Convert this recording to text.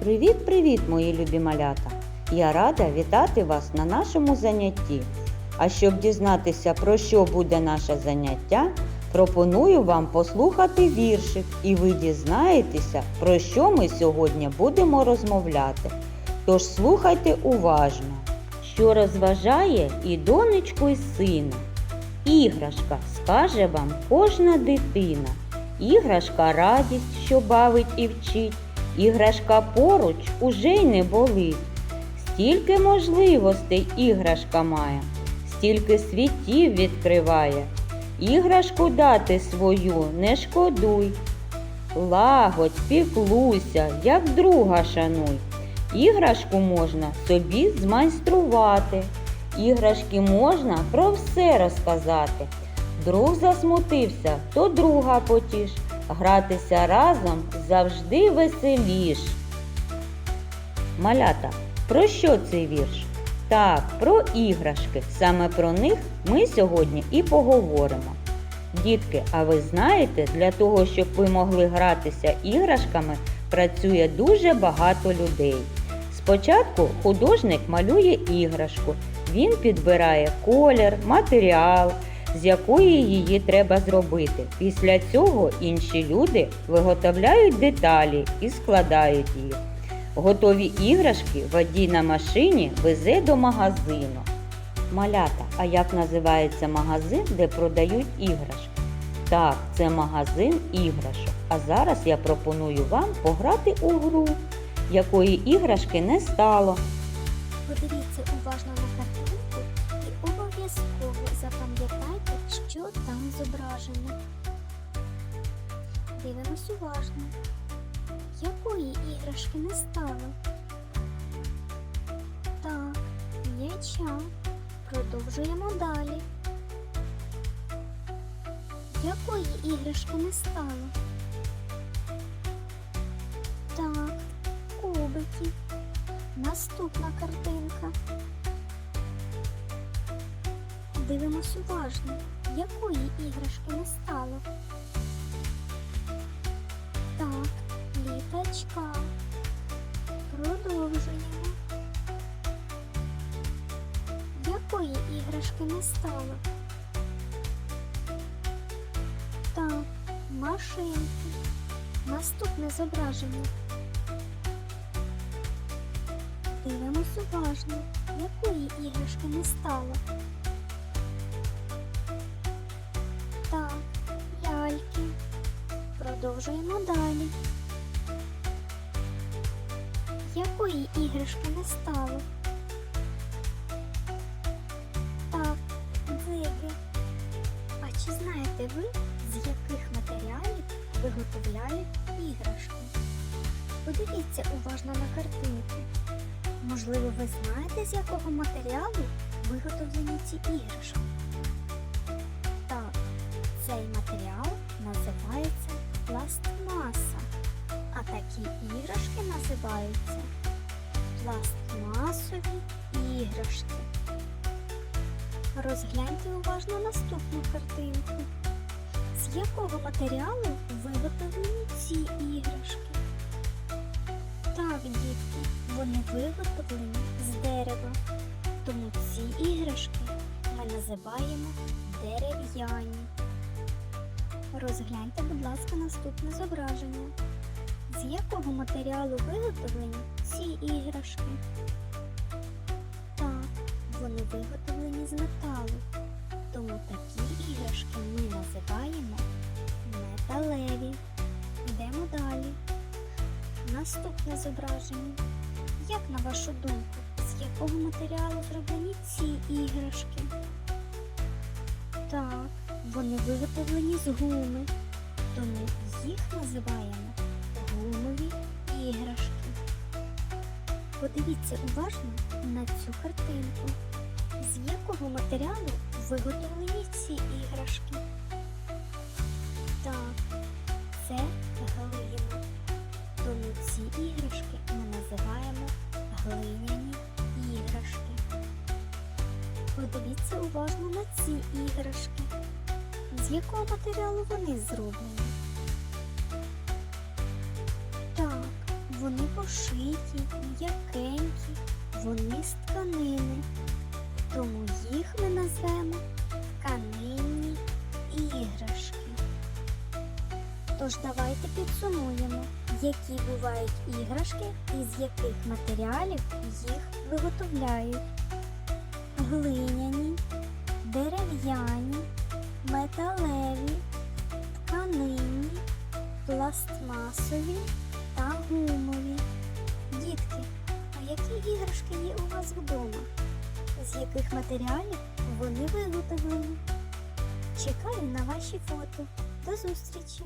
Привіт-привіт, мої любі малята! Я рада вітати вас на нашому занятті. А щоб дізнатися, про що буде наше заняття, пропоную вам послухати віршик, і ви дізнаєтеся, про що ми сьогодні будемо розмовляти. Тож слухайте уважно, що розважає і донечку, і сина. Іграшка скаже вам кожна дитина. Іграшка радість, що бавить і вчить. Іграшка поруч уже й не болить. Стільки можливостей іграшка має, стільки світів відкриває. Іграшку дати свою не шкодуй. Лагодь, піклуйся, як друга шануй. Іграшку можна собі змайструвати. Іграшки можна про все розказати. Друг засмутився, то друга потіш. Гратися разом завжди веселіш. Малята, про що цей вірш? Так, про іграшки. Саме про них ми сьогодні і поговоримо. Дітки, а ви знаєте, для того, щоб ви могли гратися іграшками, працює дуже багато людей. Спочатку художник малює іграшку. Він підбирає колір, матеріал, з якої її треба зробити. Після цього інші люди виготовляють деталі і складають їх. Готові іграшки водій на машині везе до магазину. Малята, а як називається магазин, де продають іграшки? Так, це магазин іграшок. А зараз я пропоную вам пограти у гру, якої іграшки не стало. Подивіться уважно на картинку що там зображено. Дивимось уважно. Якої іграшки не стало? Так, м'яча. Продовжуємо далі. Якої іграшки не стало? Так, кубиків. Наступна картинка. Дивимось уважно, якої іграшки не стало. Так, літачка. Продовжуємо. Якої іграшки не стало? Так, машинки. Наступне зображення. Дивимось уважно, якої іграшки не стало. Продовжуємо далі. Якої іграшки не стало? Так, дзиги. А чи знаєте ви, з яких матеріалів виготовляють іграшки? Подивіться уважно на картинку. Можливо, ви знаєте, з якого матеріалу виготовлені ці іграшки? Називаються пластмасові іграшки. Розгляньте уважно наступну картинку. З якого матеріалу виготовлені ці іграшки? Так, дітки, вони виготовлені з дерева. Тому ці іграшки ми називаємо дерев'яні. Розгляньте, будь ласка, наступне зображення. З якого матеріалу виготовлені ці іграшки? Так, вони виготовлені з металу. Тому такі іграшки ми називаємо металеві. Йдемо далі. Наступне зображення. Як на вашу думку, з якого матеріалу зроблені ці іграшки? Так, вони виготовлені з гуми, тому їх називаємо Подивіться уважно на цю картинку. З якого матеріалу виготовлені ці іграшки? Так, це глина. Тому ці іграшки ми називаємо глиняні іграшки. Подивіться уважно на ці іграшки. З якого матеріалу вони зроблені? Пошиті, м'якенькі, вони з тканини. Тому їх ми назвемо тканинні іграшки. Тож давайте підсумуємо, які бувають іграшки і з яких матеріалів їх виготовляють. Глиняні, дерев'яні, металеві, тканинні, пластмасові та гумові. Іграшки є у вас вдома? З яких матеріалів вони виготовлені? Чекаю на ваші фото. До зустрічі!